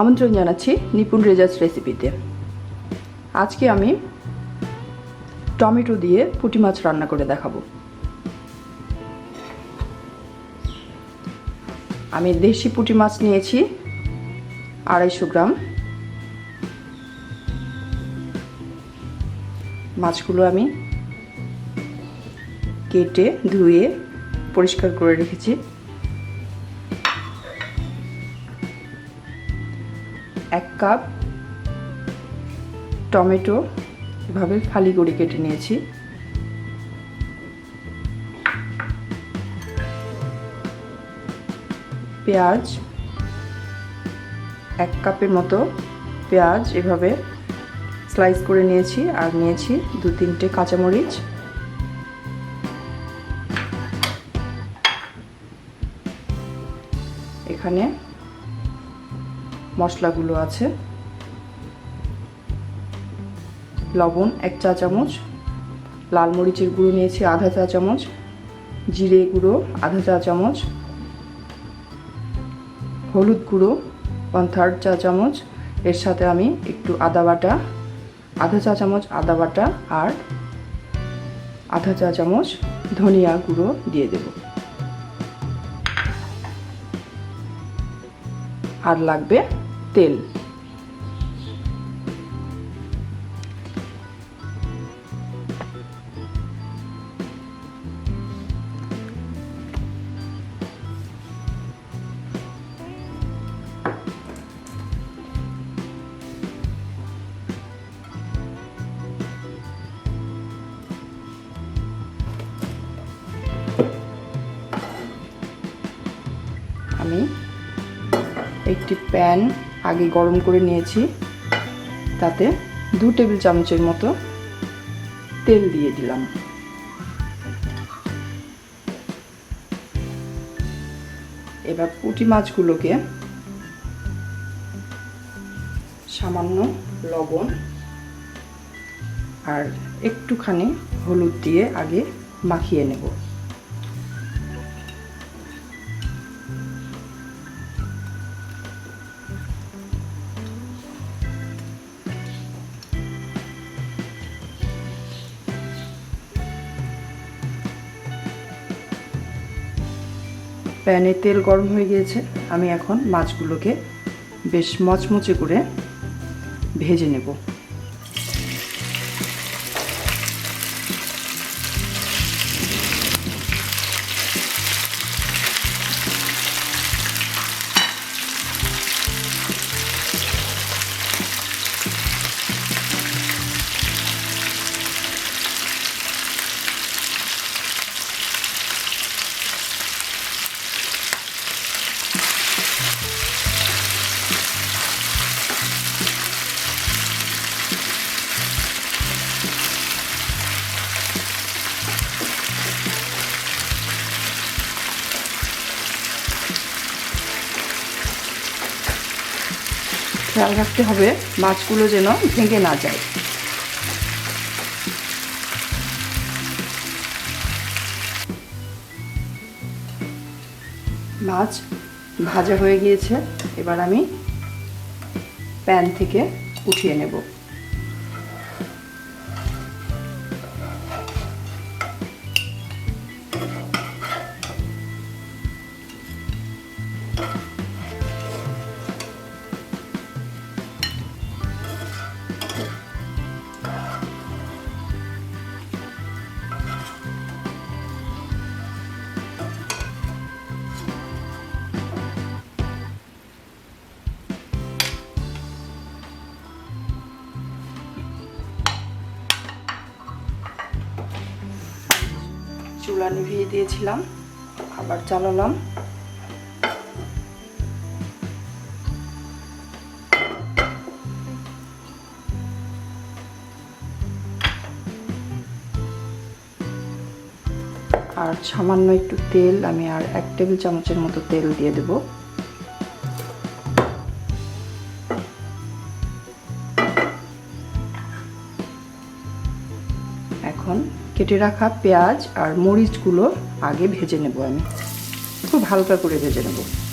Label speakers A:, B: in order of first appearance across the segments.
A: আমন্ত্রণ জানাচ্ছি নিপুণ রেজাজ রেসিপিতে আজকে আমি টমেটো দিয়ে পুঁটি মাছ রান্না করে দেখাবো। আমি দেশি পুঁটি মাছ নিয়েছি আড়াইশো গ্রাম। মাছগুলো আমি কেটে, ধুয়ে পরিষ্কার করে রেখেছি। এক কাপ টমেটো এভাবে ফালি করে কেটে নিয়েছি। পেঁয়াজ, এক কাপের মতো পেঁয়াজ এভাবে স্লাইস করে নিয়েছি আর নিয়েছি দু তিনটে কাঁচামরিচ। এখানে মশলাগুলো আছে। লবণ এক চা চামচ, লাল মরিচের গুঁড়ো নিয়েছি আধা চা চামচ, জিরে গুঁড়ো আধা চা চামচ, হলুদ গুঁড়ো ওয়ান থার্ড চা চামচ। এর সাথে আমি একটু আদা বাটা আধা চা চামচ আদা বাটা আর আধা চা চামচ ধনিয়া গুঁড়ো দিয়ে দেব। আর লাগবে তেল। আমি একটি প্যান আগে গরম করে নিয়েছি। তাতে দু টেবিল চামচের মতো তেল দিয়ে দিলাম। এবার পুঁটি মাছগুলোকে সামান্য লবণ আর একটুখানি হলুদ দিয়ে আগে মাখিয়ে নেব। প্যানে তেল গরম হয়ে গিয়েছে আমি এখন মাছগুলোকে বেশ মচমচে করে ভেজে নেব। খেয়াল রাখতে হবে মাছগুলো যেন ভেঙে না যায়। মাছ ভাজা হয়ে গিয়েছে। এবার আমি প্যান থেকে উঠিয়ে নেব। নিভিয়ে দিয়েছিলাম, আবার চালালাম আর সামান্য একটু তেল, আমি আর এক টেবিল চামচের মতো তেল দিয়ে দেব। এখন কেটে রাখা পেঁয়াজ আর মরিচগুলো আগে ভেজে নেব আমি। খুব হালকা করে ভেজে নেব।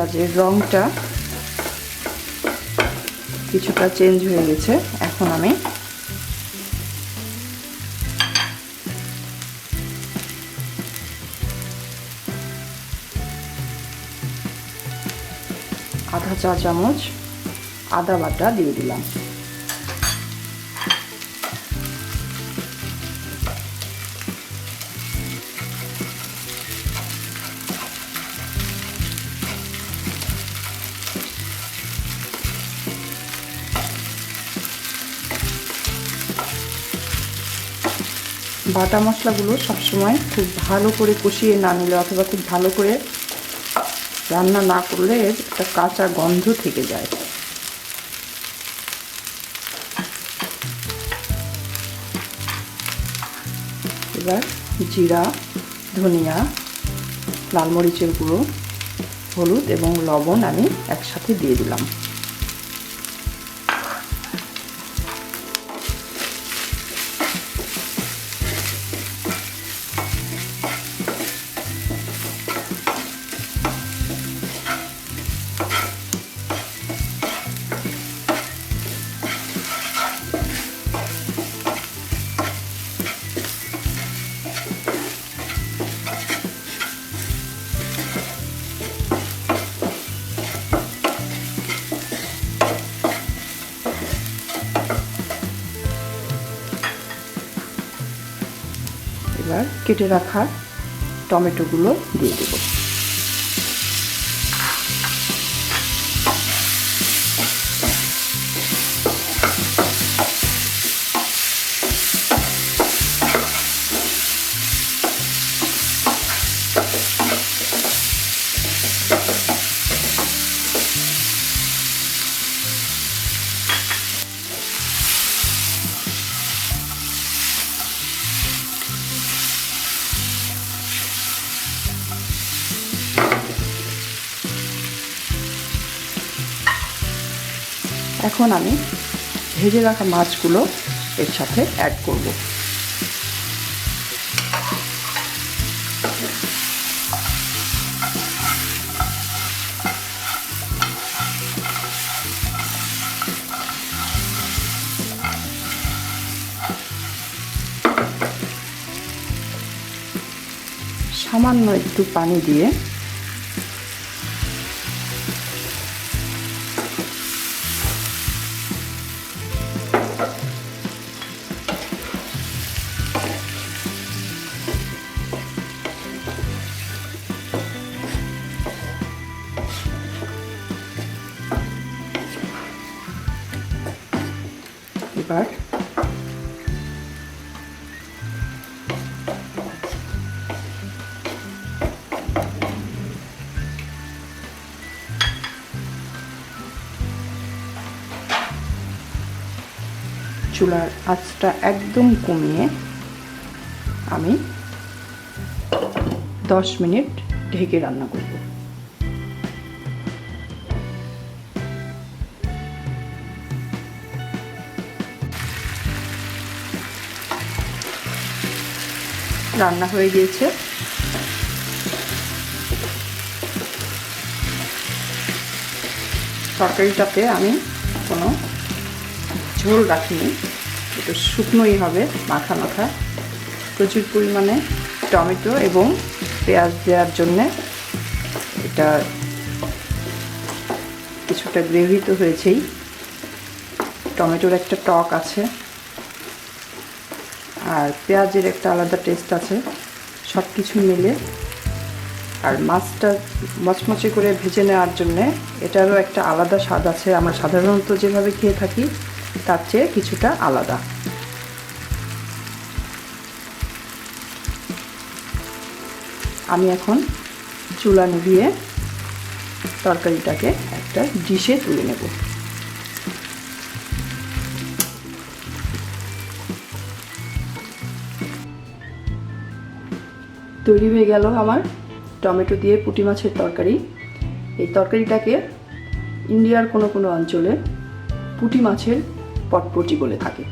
A: পেঁয়াজের রঙটা কিছুটা চেঞ্জ হয়ে গেছে, এখন আমি আধা চা চামচ আদা বাটা দিয়ে দিলাম। বাটা মশলাগুলো সবসময় খুব ভালো করে কষিয়ে না নিলে অথবা খুব ভালো করে রান্না না করলে একটা কাঁচা গন্ধ থেকে যায়। এবার জিরা, ধনিয়া, লাল মরিচের গুঁড়ো, হলুদ এবং লবণ আমি একসাথে দিয়ে দিলাম। এবার কেটে রাখা টমেটোগুলো দিয়ে দেব। এখন আমি ভেজে রাখা মাছগুলো এর সাথে অ্যাড করব। সামান্য একটু পানি দিয়ে এবার চুলার আঁচটা একদম কমিয়ে আমি দশ মিনিট ঢেকে রান্না করব। রান্না হয়ে গিয়েছে। তরকারিটাতে আমি কোনো ঝোল রাখিনি। একটু শুকনোই হবে, মাখা মাখা। প্রচুর পরিমাণে টমেটো এবং পেঁয়াজ দেওয়ার জন্যে এটা কিছুটা গ্রেভি তো হয়েছেই। টমেটোর একটা টক আছে। আর পেঁয়াজের একটা আলাদা টেস্ট আছে সব কিছু মিলে। আর মাছটা মচমচে করে ভেজে নেওয়ার জন্যে এটারও একটা আলাদা স্বাদ আছে। আমরা সাধারণত যেভাবে খেয়ে থাকি, তার চেয়ে কিছুটা আলাদা। আমি এখন চুলা নিভিয়ে তরকারিটাকে একটা ডিশে তুলে নেব। তৈরি হয়ে গেল আমার টমেটো দিয়ে পুঁটি মাছের তরকারি। এই তরকারিটাকে ইন্ডিয়ার কোনো কোনো অঞ্চলে পুঁটি মাছের পটপটি বলে থাকে।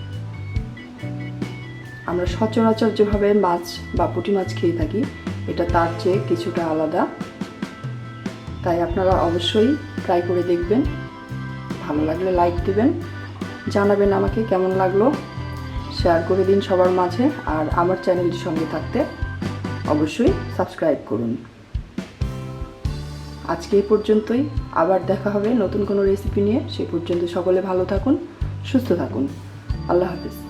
A: আমরা সচরাচর যেভাবে মাছ বা পুঁটি মাছ খেয়ে থাকি, এটা তার চেয়ে কিছুটা আলাদা। তাই আপনারা অবশ্যই ট্রাই করে দেখবেন। ভালো লাগলে লাইক দিবেন, জানাবেন আমাকে কেমন লাগল। শেয়ার করে দিন সবার মাঝে আর আমার চ্যানেলটির সঙ্গে থাকতে। অবশ্যই সাবস্ক্রাইব করুন। আজকে এই পর্যন্তই। আবার দেখা হবে নতুন কোনো রেসিপি নিয়ে। সে পর্যন্ত সকলে ভালো থাকুন, সুস্থ থাকুন। আল্লাহ হাফিজ।